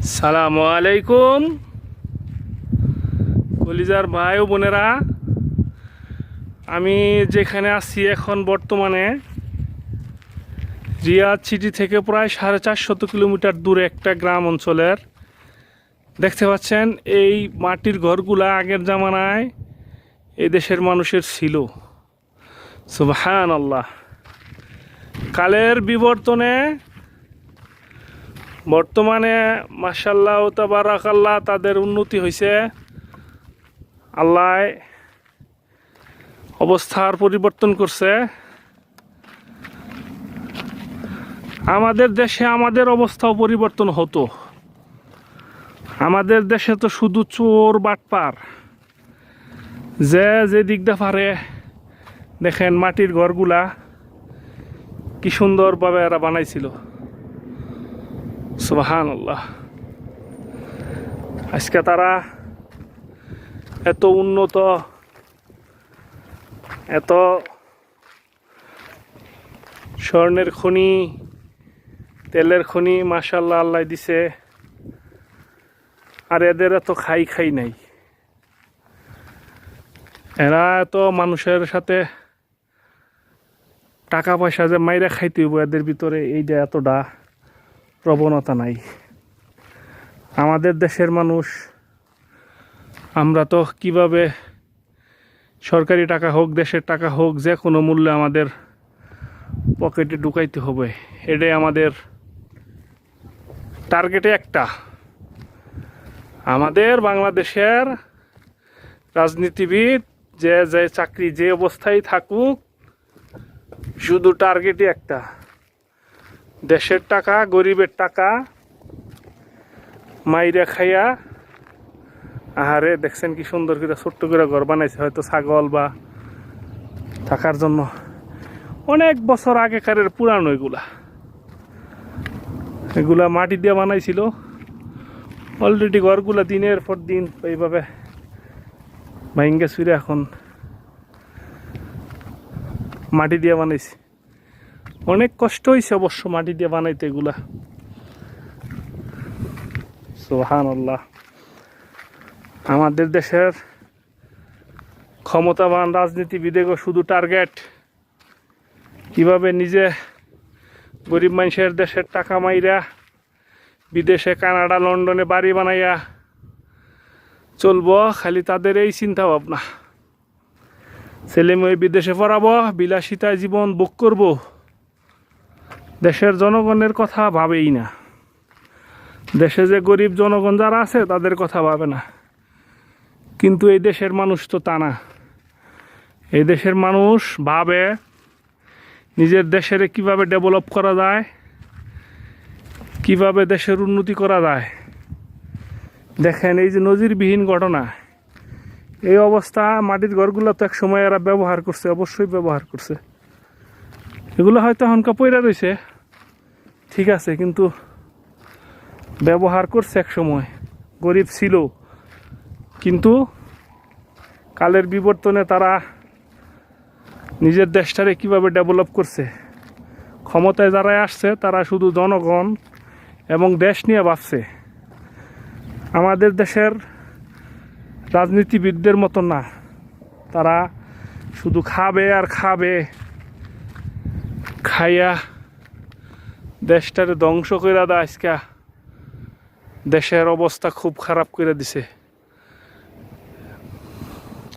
সালামু আলাইকুম। কলিজার ভাই ও বোনেরা, আমি যেখানে আছি এখন বর্তমানে রিয়াদ সিটি থেকে প্রায় সাড়ে চারশত কিলোমিটার দূরে একটা গ্রাম অঞ্চলের। দেখতে পাচ্ছেন, এই মাটির ঘরগুলা আগের জামানায় এই দেশের মানুষের ছিল। সুবহান আল্লাহ কালের বিবর্তনে বর্তমানে মাসাল্লাহ তাবারাকাল্লাহ তাদের উন্নতি হয়েছে আল্লাহ অবস্থার পরিবর্তন করছে। আমাদের দেশে আমাদের অবস্থাও পরিবর্তন হতো। আমাদের দেশে তো শুধু চোর, বাটপার। যে যে দিকটা পারে, দেখেন মাটির ঘরগুলা কি সুন্দরভাবে এরা বানাইছিল। সুবাহান আল্লাহ আজকে তারা এত উন্নত, এত স্বর্ণের খনি, তেলের খনি মাসাল্লাহ আল্লাহ দিছে, আর এদের এত খাই খাই নাই। এরা এত মানুষের সাথে টাকা পয়সা যে মাইরা খাইতে হইব এদের ভিতরে, এইটা এতটা। প্রবণতা নাই। আমাদের দেশের মানুষ, আমরা তো কীভাবে সরকারি টাকা হোক, দেশের টাকা হোক, যে কোনো মূল্যে আমাদের পকেটে ঢুকাইতে হবে। এটাই আমাদের টার্গেটে একটা। আমাদের বাংলাদেশের রাজনীতিবিদ যে যে চাকরি যে অবস্থায় থাকুক, শুধু টার্গেটই একটা। দেশের টাকা, গরিবের টাকা মাইরা খাইয়া, আহারে দেখছেন কি সুন্দর করে ছোট্ট করে ঘর বানাইছে, হয়তো ছাগল বা থাকার জন্য। অনেক বছর আগেকারের পুরানো এগুলা। এগুলা মাটি দিয়ে বানাইছিল। অলরেডি ঘরগুলা দিনের পর দিন এইভাবে ভাইঙ্গে সুরে এখন মাটি দিয়ে বানাইছে। অনেক কষ্ট হয়েছে অবশ্য মাটি দিয়ে বানাইতে এগুলা। সোহান আল্লাহ আমাদের দেশের ক্ষমতাবান রাজনীতিবিদেরও শুধু টার্গেট কীভাবে নিজে গরিব মানুষের দেশের টাকা মাইরা বিদেশে কানাডা, লন্ডনে বাড়ি বানাইয়া চলবো, খালি তাদের এই চিন্তা ভাবনা ছেলে মেয়ে বিদেশে পড়াবো বিলাসিতা জীবন ভোগ করব। দেশের জনগণের কথা ভাবেই না। দেশে যে গরিব জনগণ যারা আছে, তাদের কথা ভাবে না। কিন্তু এই দেশের মানুষ তো তা না। এই দেশের মানুষ ভাবে নিজের দেশের কীভাবে ডেভেলপ করা যায়, কীভাবে দেশের উন্নতি করা যায়। দেখেন, এই যে নজিরবিহীন ঘটনা, এই অবস্থা মাটির ঘরগুলো তো এক সময় এরা ব্যবহার করছে, অবশ্যই ব্যবহার করছে। এগুলো হয়তো হনকা পয়রা রয়েছে ঠিক আছে, কিন্তু ব্যবহার করছে এক সময়। গরিব ছিল। কিন্তু কালের বিবর্তনে তারা নিজের দেশটারে কীভাবে ডেভেলপ করছে? ক্ষমতায় যারাই আসছে, তারা শুধু জনগণ এবং দেশ নিয়ে ভাবছে। আমাদের দেশের রাজনীতিবিদদের মতো না। তারা শুধু খাবে আর খাবে, খাইয়া দেশটারে ধ্বংস করে দা আজকা। দেশের অবস্থা খুব খারাপ করে দিছে।